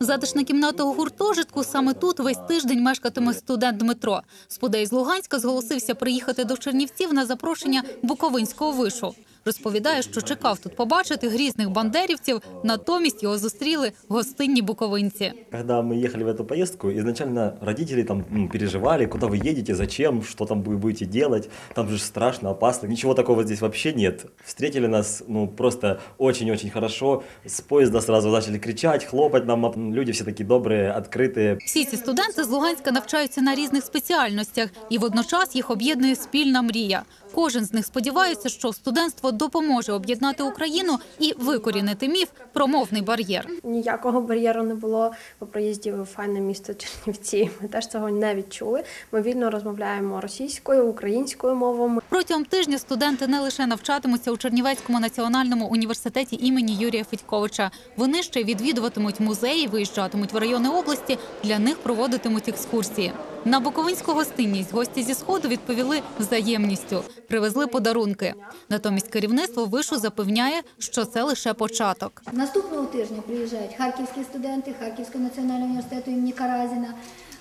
Затишна кімната у гуртожитку саме тут весь тиждень мешкатиме студент Дмитро. Спудей з Луганська зголосився приїхати до Чернівців на запрошення Буковинського вишу. Розповідає, що чекав тут побачити грізних бандерівців, натомість його зустріли гостинні буковинці. Когда мы ехали в эту поездку, изначально родители там ну, переживали, куда вы едете, зачем, что там вы будете делать. Там же страшно, опасно. Ничего такого здесь вообще нет. Встретили нас ну просто очень-очень хорошо. С поезда сразу начали кричать, хлопать нам. Люди все такие добрые, открытые. Всі ці студенти з Луганська навчаються на різних спеціальностях, і водночас їх об'єднує спільна мрія. Кожен з них сподівається, що студентство допоможе об'єднати Україну і викорінити міф про мовний бар'єр. Ніякого бар'єру не було по проїзді в файне місто Чернівці. Ми теж цього не відчули. Ми вільно розмовляємо російською, українською мовами. Протягом тижня студенти не лише навчатимуться у Чернівецькому національному університеті імені Юрія Федьковича. Вони ще відвідуватимуть музеї, виїжджатимуть в райони області. Для них проводитимуть екскурсії. На Буковинську гостинність гості зі сходу відповіли взаємністю. Привезли подарунки. Натомість керівництво вишу запевняє, що це лише початок. Наступного тижня приїжджають харківські студенти Харківського національного університету імені Каразіна,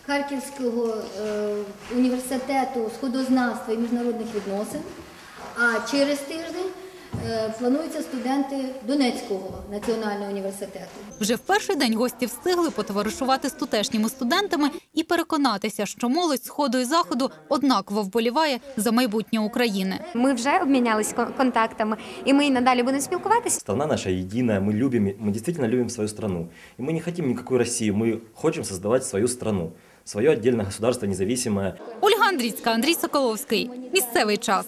Харківського е, університету сходознавства і міжнародних відносин. А через тиждень плануються студенти Донецького національного університету. Вже в перший день гості встигли потоваришувати з тутешніми студентами і переконатися, що молодь сходу і заходу однаково вболіває за майбутнє України. Ми вже обмінялись кон- контактами, і ми і надалі будемо спілкуватися. Страна наша единая, мы любим, мы действительно любим свою страну. И мы не хотим никакой России, мы хотим создавать свою страну. Свое отдельное государство, независимое. Ольга Андрійська, Андрій Соколовський. Місцевий час.